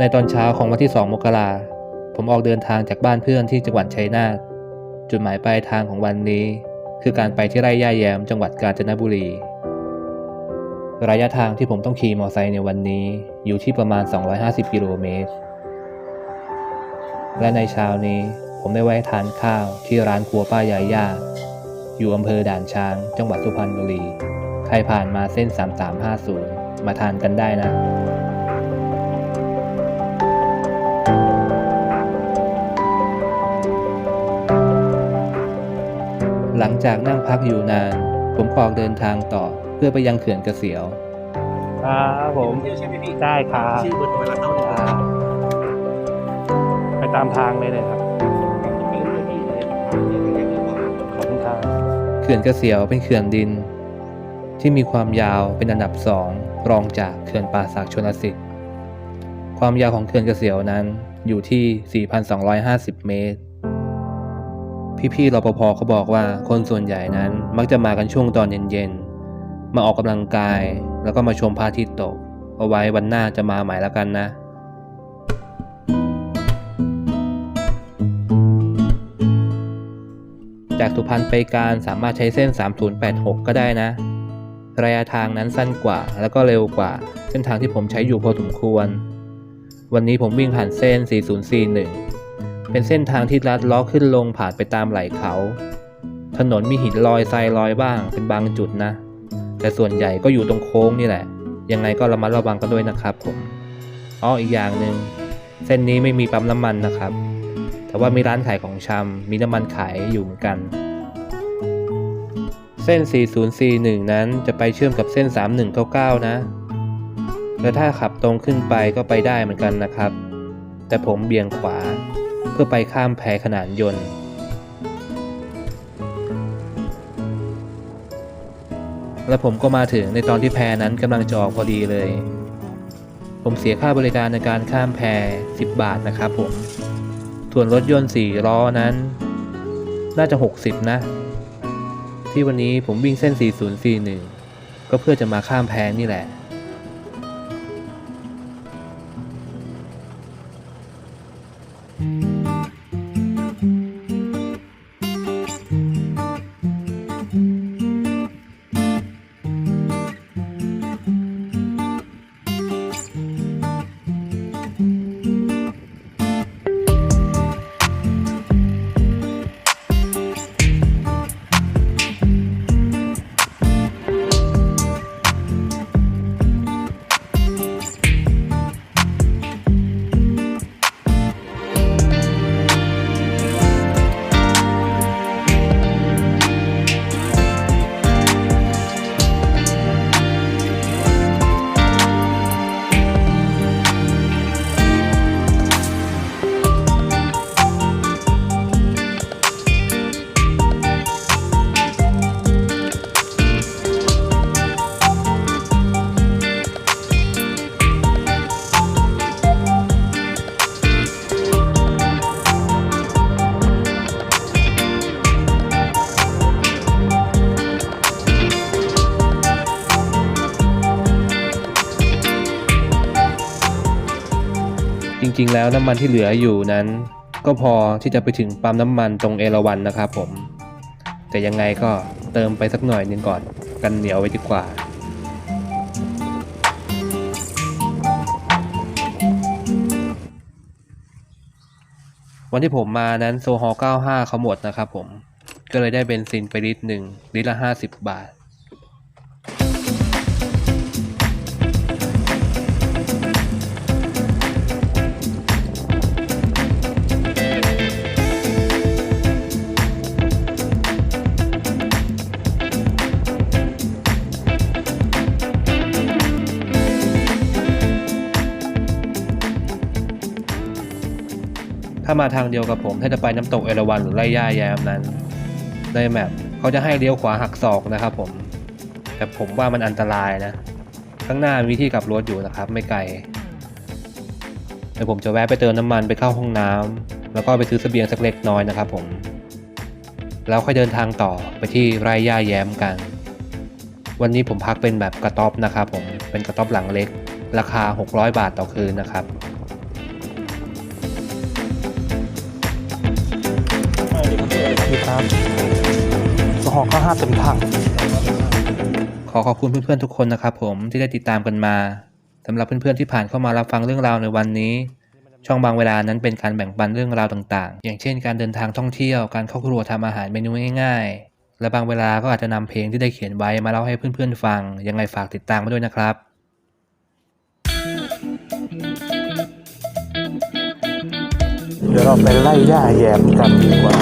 ในตอนเช้าของวันที่ 2 มกราผมออกเดินทางจากบ้านเพื่อนที่จังหวัดชัยนาท จุดหมายปลายทางของวันนี้ คือการไปที่ไร่ย่าแยมจังหวัดกาญจนบุรี ระยะทางที่ผมต้องขี่มอเตอร์ไซค์ในวันนี้อยู่ที่ประมาณ 250 กิโลเมตร และในเช้านี้ผมได้แวะทานข้าวที่ร้านครัวป้ายายย่า อยู่อำเภอด่านช้าง จังหวัดสุพรรณบุรี ใครผ่านมาเส้น 3350 มาทานกันได้นะ หลังจากนั่งพักอยู่นาน ผมก็ออกเดินทางต่อเพื่อไปยังเขื่อนเกษียว ครับผมเที่ยวใช่ไหมพี่ได้ครับชื่อเบอร์โทรแล้วเข้าเลยไปตามทางเลยเลยครับไปเรื่อยๆพี่เลยเดี๋ยวเดี๋ยวเดี๋ยวก่อนขอบคุณครับเขื่อนเกษียวเป็นเขื่อนดิน ที่มีความยาวเป็นอันดับสองรองจากเขื่อนป่าสักชนลสิทธิ์ความยาวของเขื่อนเกษียวนั้นอยู่ที่ 4,250 เมตร พี่ๆรปภเขาบอกว่าคนส่วนใหญ่นั้นมักจะมากันช่วงตอนเย็นๆ มาออกกำลังกาย แล้วก็มาชมพระอาทิตย์ตก เอาไว้วันหน้าจะมาใหม่แล้วกันนะ จากสุพรรณไปการสามารถใช้เส้น 3086 ก็ได้นะ ระยะทางนั้นสั้นกว่าแล้วก็เร็วกว่า เส้นทางที่ผมใช้อยู่พอสมควร วันนี้ผมวิ่งผ่านเส้น 4041 เป็นเส้นทางที่ลัดล้อขึ้นลงผ่านไปตามไหล่เขา ถนนมีหินลอยทรายลอยบ้างเป็นบางจุดนะ แต่ส่วนใหญ่ก็อยู่ตรงโค้งนี่แหละ ยังไงก็ระมัดระวังกันด้วยนะครับผมอ้ออีกอย่างหนึ่งเส้นนี้ไม่มีปั๊มน้ำมันนะครับ แต่ว่ามีร้านขายของชำมีน้ำมันขายอยู่เหมือนกัน เส้น 4041 นั้นจะไปเชื่อมกับเส้น 3199 นะและถ้าขับตรงขึ้นไปก็ไปได้เหมือนกันนะครับ แต่ผมเบี่ยงขวา พื่อไปข้ามแพขนานยนต์ และผมก็มาถึงในตอนที่แพนั้นกำลังจะออกพอดีเลย ผมเสียค่าบริการในการข้ามแพ 10 บาทนะครับผม ส่วนรถยนต์4ล้อนั้น น่าจะ 60 นะ ที่วันนี้ผมวิ่งเส้น 4041 ก็เพื่อจะมาข้ามแพนี่แหละ ริง ๆ แล้วน้ำมันที่เหลืออยู่นั้น ก็พอที่จะไปถึงปั๊มน้ำมันตรงเอราวันนะครับผม แต่ยังไงก็เติมไปสักหน่อยนึงก่อนกันเหนียวไว้ดีกว่าวันที่ผมมานั้นโซฮอล95เขาหมดนะครับผม ก็เลยได้เบนซินไปลิตรหนึ่งลิตรละ 50 บาท ถ้ามาทางเดียวกับผมถ้าจะไปน้ำตกเอราวัณหรือไร่ย่าแยมนั้น ในแมปเขาจะให้เลี้ยวขวาหักศอกนะครับผม แต่ผมว่ามันอันตรายนะ ข้างหน้ามีที่กลับรถอยู่นะครับ ไม่ไกลเดี๋ยวผมจะแวะไปเติมน้ำมันไปเข้าห้องน้ำแล้วก็ไปซื้อเสบียงสักเล็กน้อยนะครับผม แล้วค่อยเดินทางต่อไปที่ไร่ย่าแย้มกัน วันนี้ผมพักเป็นแบบกระต๊อบนะครับผมเป็นกระต๊อบหลังเล็ก ราคา 600 บาทต่อคืนนะครับ ครับสหอ95เต็มถังขอขอบคุณเพื่อนๆทุกคนนะครับผมที่ได้ติดตามกันมาสำหรับเพื่อนๆที่ผ่านเข้ามารับฟังเรื่องราวในวันนี้ ช่องบางเวลานั้นเป็นการแบ่งปันเรื่องราวต่างๆ อย่างเช่น การเดินทางท่องเที่ยวการเข้าครัวทำอาหารเมนูง่ายๆ และบางเวลาก็อาจจะนำเพลงที่ได้เขียนไว้มาเล่าให้เพื่อนๆฟัง ยังไงฝากติดตามมาด้วยนะครับเดี๋ยวเราไปไล่ย่าแยมกันดีกว่า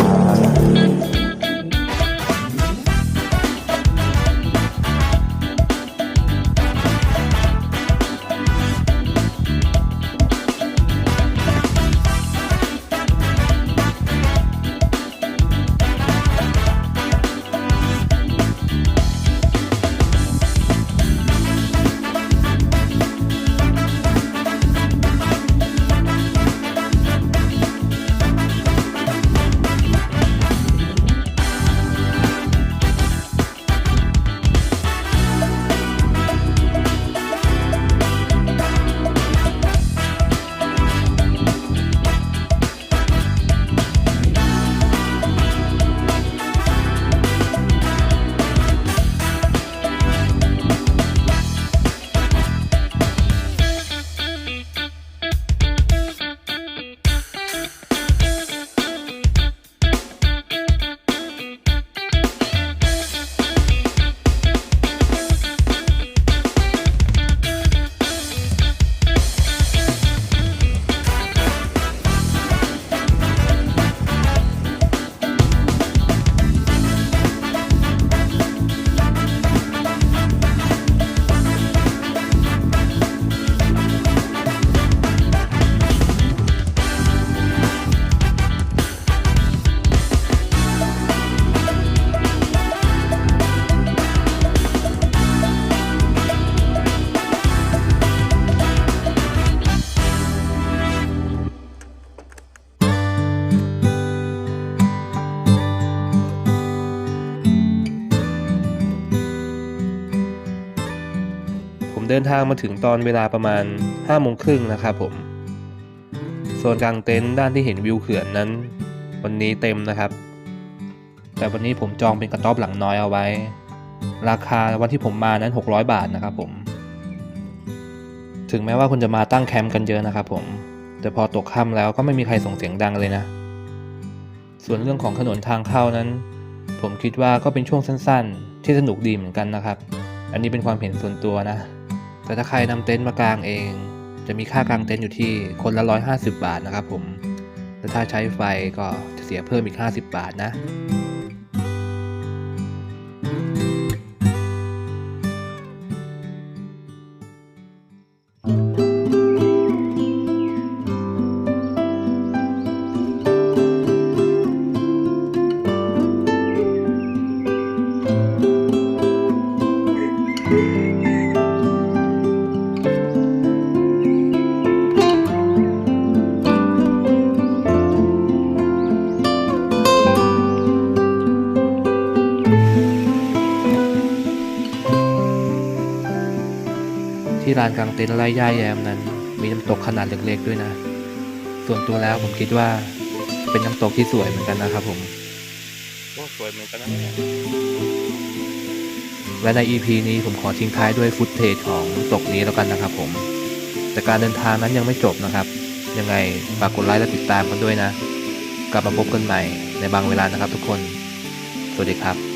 ดินทางมาถึงตอนเวลาประมาณ5้าโมงครึ่งนะครับผมโซนกลางเต็นท์ด้านที่เห็นวิวเขื่อนนั้น วันนี้เต็มนะครับ แต่วันนี้ผมจองเป็นกระต๊อบหลังน้อยเอาไว้ ราคาวันที่ผมมานั้น 600 บาทนะครับผม ถึงแม้ว่าคุณจะมาตั้งแคมป์กันเยอะนะครับผมแต่พอตกค่ำแล้วก็ไม่มีใครส่งเสียงดังเลยนะ ส่วนเรื่องของถนนทางเข้านั้น ผมคิดว่าก็เป็นช่วงสั้นๆ ที่สนุกดีเหมือนกันนะครับ อันนี้เป็นความเห็นส่วนตัวนะ แต่ถ้าใครนำเต็นท์มากางเอง จะมีค่ากางเต็นท์อยู่ที่คนละ 150 บาทนะครับผม แต่ถ้าใช้ไฟก็จะเสียเพิ่มอีก 50 บาทนะ ที่ลานกลางเต็นท์ไร่ย่าแยมนั้น มีน้ำตกขนาดเล็กๆด้วยนะ ส่วนตัวแล้วผมคิดว่า เป็นน้ำตกที่สวยเหมือนกันนะครับผมโอ้สวยเหมือนกันนะเนี่ยและใน EP นี้ผมขอทิ้งท้ายด้วยฟุตเทจของน้ำตกนี้แล้วกันนะครับผม แต่การเดินทางนั้นยังไม่จบนะครับ ยังไงฝากกดไลค์และติดตามกันด้วยนะ กลับมาพบกันใหม่ในบางเวลานะครับทุกคน สวัสดีครับ